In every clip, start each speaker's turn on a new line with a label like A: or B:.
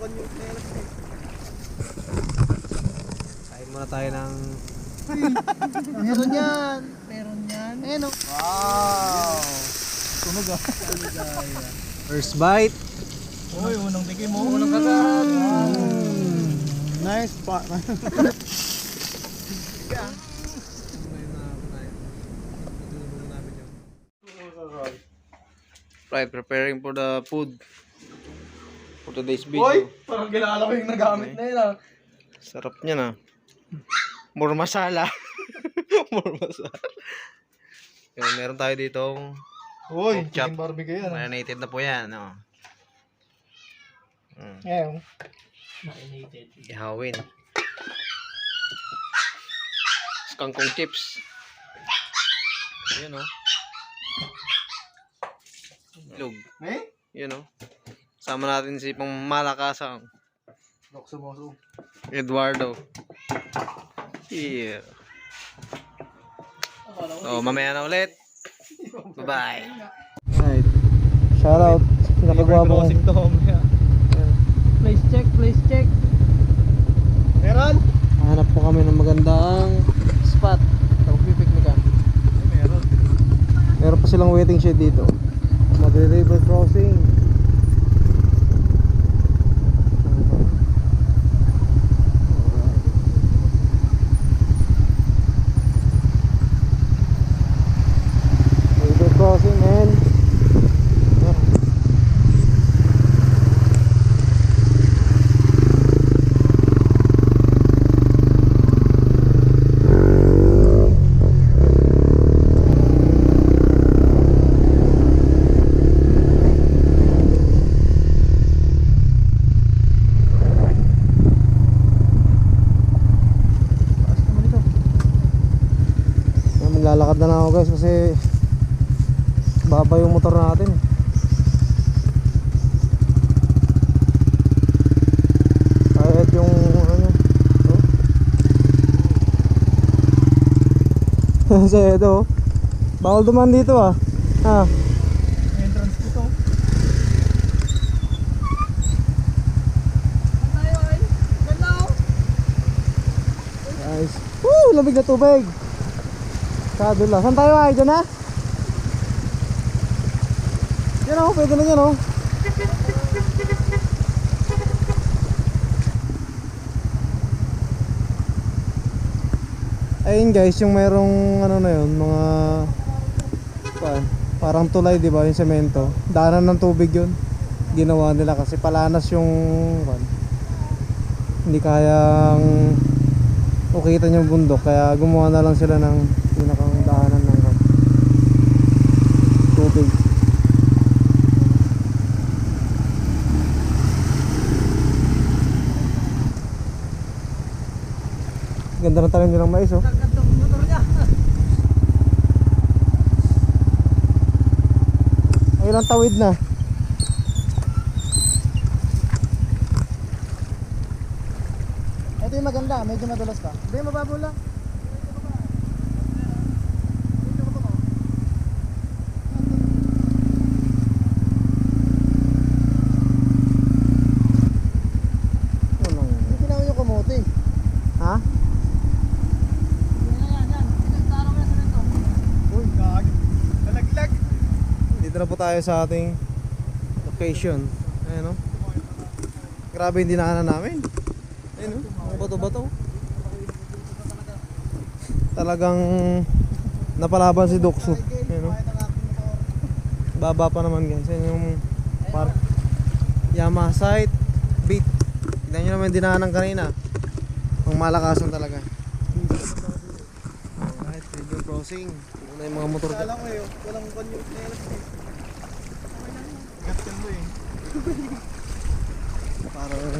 A: kwan yung pera ko. Kain muna tayo ng...
B: Meron yan! Meron yan! Meron! Oh. Wow! Tunog ah!
A: First bite!
B: Uy, unang tikim mo! Mm. Unang kasarap! Mm. Nice spot! yeah.
A: Right, preparing for the food. For today's video.
B: Uy, parang kilala ko yung nagamit na yun ah.
A: Sarap niya na. More masala. More masala. Yun, meron tayo ditong
B: Uy, chicken barbecue yan. ah.
A: marinated na po yan. No? Mm,
B: Ngayon.
A: ihawin. Kangkong chips. Yun o. Itlog.
B: Eh?
A: Yun o. Sama natin si pang malakasang
B: mo.
A: Eduardo. Yeah. So, mamaya na ulit. Bye-bye. Right. Shout out.
B: To mamaya.
C: Place check, place check.
B: Meron?
A: Hanap po kami ng magandang spot. Pagpipiknikan.
B: Meron.
A: Meron pa silang waiting shed dito. Magre-river crossing. River crossing man. Yan, maglalakad na lang ako guys kasi baba yung motor natin. Kahit yung ano. Oh. Sa ito. oh. Bawal duman dito ah. Ah.
B: Entrance ko to.
A: Guys. Woo! Lamig na tubig. Kadula. Saan tayo ay? Diyan na? Yan o, pwede na yan o. Ayun guys, yung mayroong ano na yun, mga pa, parang tulay, di ba, yung semento. Daanan ng tubig yun. Ginawa nila kasi palanas yung kwan. Hindi kayang ukitan yung bundok kaya gumawa na lang sila ng pinakang daanan ng kwan. tubig. Ganda ng tanim nilang mais oh. Ayun tawid na.
B: Ito yung maganda, medyo madulas pa. Hindi, mababaw lang.
A: Ano?
B: Hindi tinawin yung kamote.
A: Ha?
B: Uy, gag. Nalaglag.
A: Dito na po tayo sa ating location. Ayan o. Grabe yung dinaanan namin. Ayan o. Mga bato-bato. Talagang napalaban si Dokso. Ayan o. Baba pa naman guys. Ayan yung park. Yamaha site. Beat. Tignan nyo naman dinaanan kanina. Ang malakasan talaga. Alright, river crossing. Tignan na yung mga motor dyan.
B: Kala ko eh, walang kanyo. Gat yan mo eh.
A: Parang ano.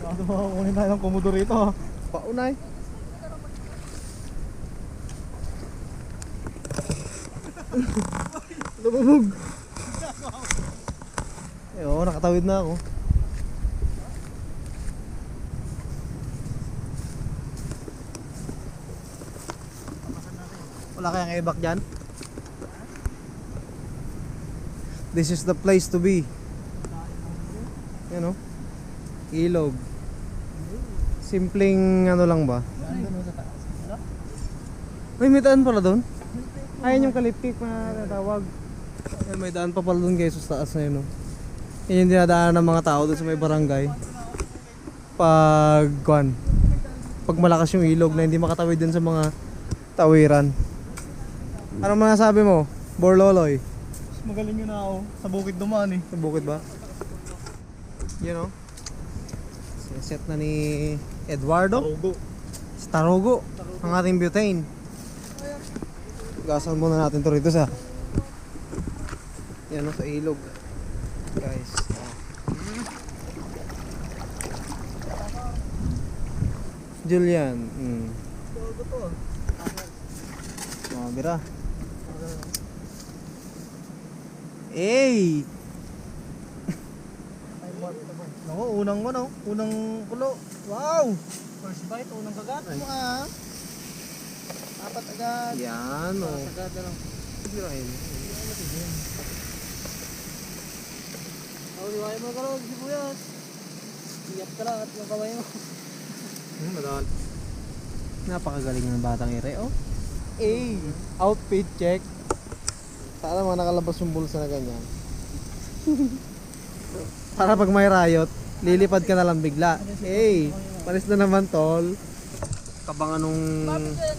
B: Kaso makakunin tayo ng komodo rito ah.
A: Paunay. Lumubog. Eh, oo, nakatawid na ako. Wala kayang ibak dyan? This is the place to be. Yan o. Ilog. Simpleng ano lang ba? May may daan pala doon? Ayun yung kalipik na natawag. Ayun, may daan pa pala doon guys sa taas na yun. Oh. Yun yung dinadaanan ng mga tao doon sa may barangay. Pag, kwan, pag malakas yung ilog na hindi makatawid dun sa mga tawiran. Ano masasabi mo? Borloloy?
B: Magaling yun ako. Sa bukid dumaan eh.
A: Sa bukid ba? You know? Set na ni Eduardo.
B: Tarugo.
A: Starogo. Ang ating butane. Gasan muna natin to rito sa yan o, sa ilog. Guys. Julian. Mm. Mga bira. Hey!
B: Ako, unang ano, unang kulo. Wow!
C: First bite, unang kagat.
B: Ano ah? Apat agad.
A: Yan o.
C: Kagat na lang.
A: Birahin.
C: Oh, liwain mo ka lang, sibuyas. Iyak ka lang at yung kamay mo.
A: Hmm, madaan. Napakagaling ng batang ire, oh. A. Outfit check. Sana mga nakalabas yung bulsa na ganyan. Para pag may riot, lilipad ka na lang bigla. Hey, panis na naman tol. Kabangan nung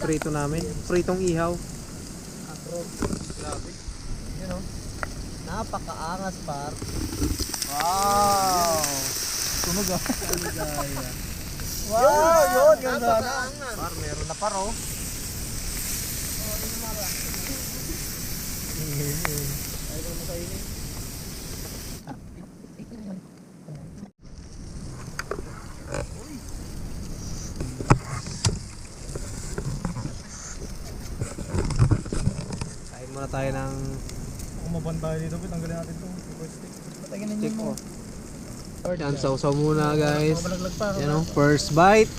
A: prito namin. Pritong ihaw. Grabe. Yun oh. Napakaangas par. Wow! Tunog ah.
B: Wow! Yun! Ganda.
A: Par, meron na par oh. Kain muna tayo ng
B: Kung mabantay dito, tanggalin natin ito. Pataginin
A: check
B: mo.
A: Yan, sausaw muna guys. Yan oh, first bite.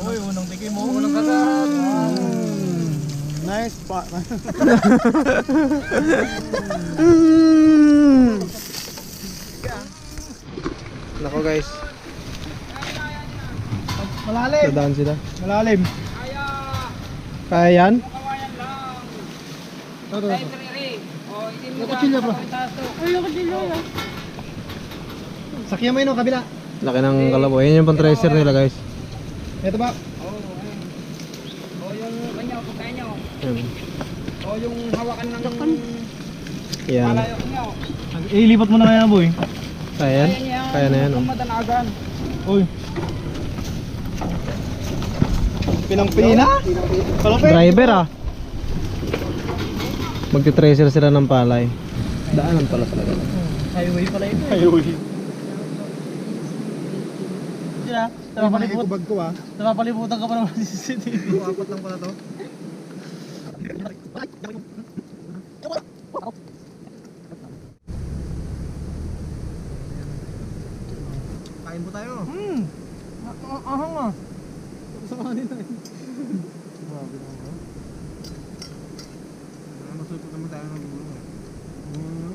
B: Uy, unang tikim mo. Unang kagat. Nice spot.
A: Nako guys,
B: Malalim.
A: dadaan sila.
B: Malalim.
A: Kaya yan?
B: Ito, ito. Yung kutsilyo bro. Sakyan mo yun, oh, kabila.
A: Laki ng kalabaw. Yan yung pang-tracer nila guys.
B: Ito ba?
C: O yung kanya, pagkain nyo.
A: Yan.
C: O yung hawakan ng
A: Yan.
C: palayok nyo.
B: Ilipat mo na kaya boy.
A: Kaya yan? Kaya na yan oh.
C: Madanagan.
B: Uy. Pinang-pina?
A: Driver ah. Magti-tracer sila ng palay. Daanan pala talaga.
C: Highway pala ito.
B: Highway.
C: Sila, napapalipot.
B: bag ko ah.
C: Napapaliputan ka pa naman sa CCTV.
B: Apat lang pala to. Kain po tayo.
C: Hmm. Ahang ah.
B: Sama nila eh. Grabe naman. Masupot naman tayo ng gulo. Hmm.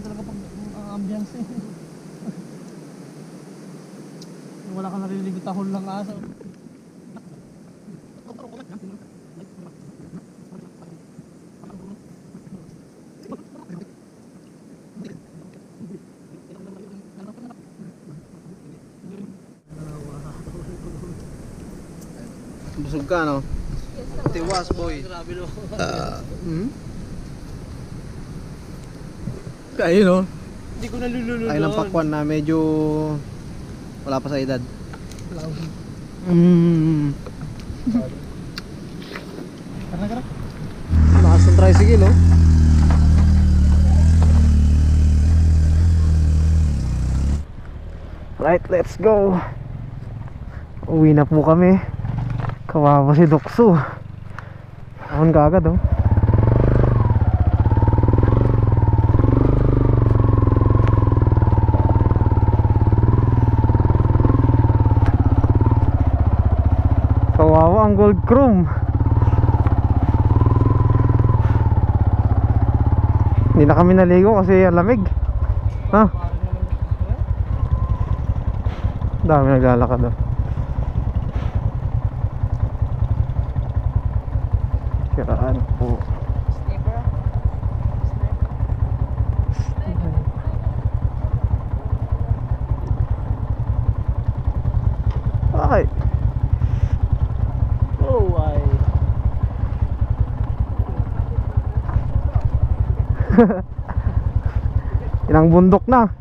C: Kumain talaga pag ang ambiance eh. Wala ka narinig tahol ng aso.
A: Busog ka no? Tiwas boy.
C: Grabe no.
A: Hmm? Kaya no?
C: Hindi ko nalululun.
A: Tayo ng pakwan na medyo wala pa sa edad. Mm.
B: Karna ka
A: Lakas ng tricycle oh. Right, let's go. Uwi na po kami. Kawawa si Dokso. Ahon ka agad oh. Ang gold chrome. Hindi na kami naligo kasi lamig. Ha? Dami naglalakad oh. Kiraan po. Ilang bundok na.